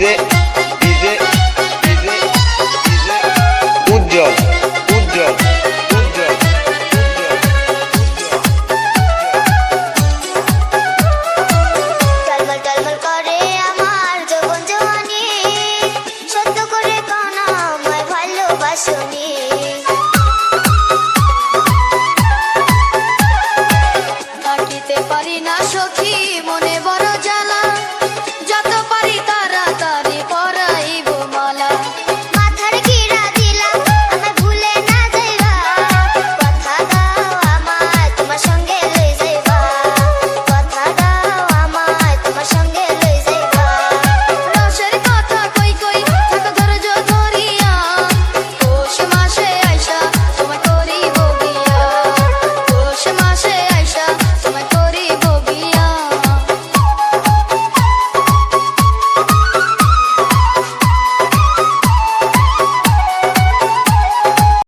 DJ DJ DJ DJ Ujjwal.